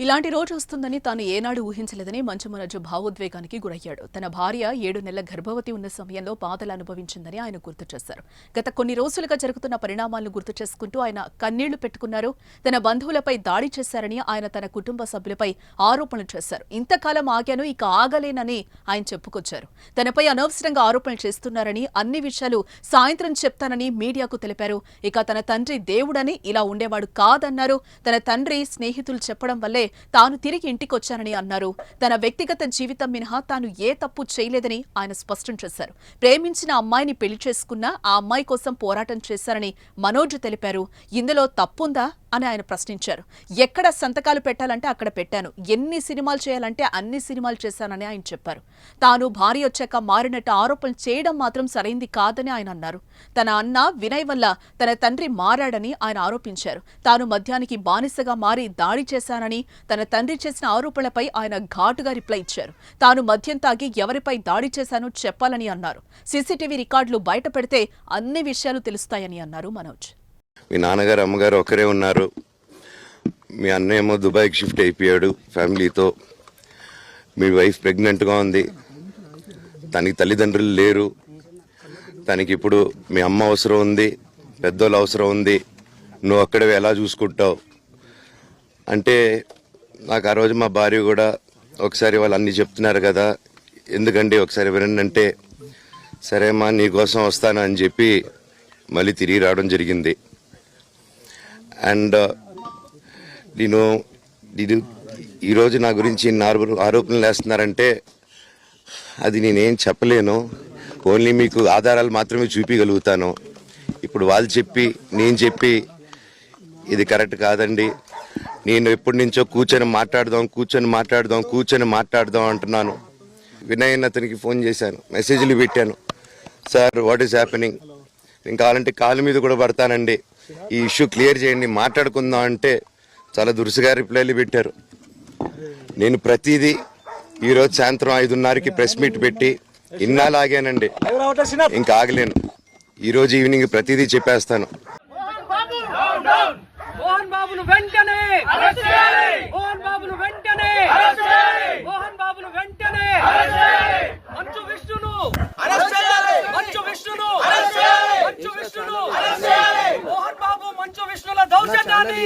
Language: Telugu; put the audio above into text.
ఇలాంటి రోజు వస్తుందని తాను ఏనాడు ఊహించలేదని మంచు భావోద్వేగానికి గురయ్యాడు. తన భార్య ఏడు నెలల గర్భవతి ఉన్న సమయంలో బాధలు అనుభవించిందని ఆయన గుర్తు చేశారు. గత కొన్ని రోజులుగా జరుగుతున్న పరిణామాలను గుర్తు చేసుకుంటూ ఆయన కన్నీళ్ళు పెట్టుకున్నారు. తన బంధువులపై దాడి చేశారని ఆయన తన కుటుంబ సభ్యులపై ఆరోపణలు చేశారు. ఇంతకాలం ఆగాను ఇక ఆగలేనని ఆయన చెప్పుకొచ్చారు. తనపై అనవసరంగా ఆరోపణలు చేస్తున్నారని అన్ని విషయాలు సాయంత్రం చెప్తానని మీడియాకు తెలిపారు. ఇక తన తండ్రి దేవుడని ఇలా ఉండేవాడు కాదన్నారు. తన తండ్రి స్నేహితులు చెప్పడం వల్లే తాను తిరిగి ఇంటికొచ్చానని అన్నారు. తన వ్యక్తిగత జీవితం మినహా తాను ఏ తప్పు చేయలేదని ఆయన స్పష్టం చేశారు. ప్రేమించిన అమ్మాయిని పెళ్ళి చేసుకున్నా ఆ అమ్మాయి కోసం పోరాటం చేశారని మనోజ్ తెలిపారు. ఇందులో తప్పుందా అని ఆయన ప్రశ్నించారు. ఎక్కడ సంతకాలు పెట్టాలంటే అక్కడ పెట్టాను. ఎన్ని సినిమాలు చేయాలంటే అన్ని సినిమాలు చేశానని ఆయన చెప్పారు. తాను భార్య వచ్చాక మారినట్టు ఆరోపణలు చేయడం మాత్రం సరైంది కాదని ఆయన అన్నారు. తన అన్న వినయ్ వల్ల తన తండ్రి మారాడని ఆయన ఆరోపించారు. తాను మద్యానికి బానిసగా మారి దాడి చేశానని తన తండ్రి చేసిన ఆరోపణలపై ఆయన ఘాటుగా రిప్లై ఇచ్చారు. తాను మద్యం తాగి ఎవరిపై దాడి చేశానో చెప్పాలని అన్నారు. సీసీటీవీ రికార్డులు బయట పెడితే అన్ని విషయాలు తెలుస్తాయని అన్నారు మనోజ్. మీ నాన్నగారు అమ్మగారు ఒకరే ఉన్నారు. మీ అన్నయ్య ఏమో దుబాయ్కి షిఫ్ట్ అయిపోయాడు ఫ్యామిలీతో. మీ వైఫ్ ప్రెగ్నెంట్గా ఉంది. తనకి తల్లిదండ్రులు లేరు. తనకి ఇప్పుడు మీ అమ్మ అవసరం ఉంది. పెద్దోళ్ళు అవసరం ఉంది. నువ్వు అక్కడే ఎలా చూసుకుంటావు? అంటే నాకు ఆ రోజు మా భార్య కూడా ఒకసారి వాళ్ళు అన్ని చెప్తున్నారు కదా ఎందుకండి ఒకసారి వినండి అంటే సరే అమ్మా నీకోసం వస్తాను అని చెప్పి మళ్ళీ తిరిగి రావడం జరిగింది. అండ్ uh, నేను నేను ఈరోజు నా గురించి ఇన్ని ఆరోపణలు వేస్తున్నారంటే అది నేనేం చెప్పలేను. ఓన్లీ మీకు ఆధారాలు మాత్రమే చూపించగలుగుతాను ఇప్పుడు వాళ్ళు చెప్పి నేను చెప్పి ఇది కరెక్ట్ కాదండి. నేను ఎప్పటి నుంచో కూర్చొని మాట్లాడదాం కూర్చొని మాట్లాడదాం కూర్చొని మాట్లాడదాం అంటున్నాను. వినయ్ అతనికి ఫోన్ చేశాను. మెసేజ్లు పెట్టాను. సార్ వాట్ ఈస్ హ్యాపెనింగ్ నేను కావాలంటే కాలు మీద కూడా పడతానండి. ఈ ఇష్యూ క్లియర్ చేయండి మాట్లాడుకుందాం అంటే చాలా దురుసుగా రిప్లైలు పెట్టారు. నేను ప్రతిదీ ఈరోజు సాయంత్రం ఐదున్నరకి ప్రెస్ మీట్ పెట్టి ఇన్నాళ్ళు ఆగానండి ఇంకా ఆగలేను. ఈరోజు ఈవినింగ్ ప్రతిదీ చెప్పేస్తాను. బాబును వెంటనే! మోహన్ బాబును వెంటనే! మోహన్ బాబును వెంటనే! మంచు విష్ణును! మంచు విష్ణును! మంచు విష్ణును! మోహన్ బాబు మంచు విష్ణుల దౌర్జన్యాన్ని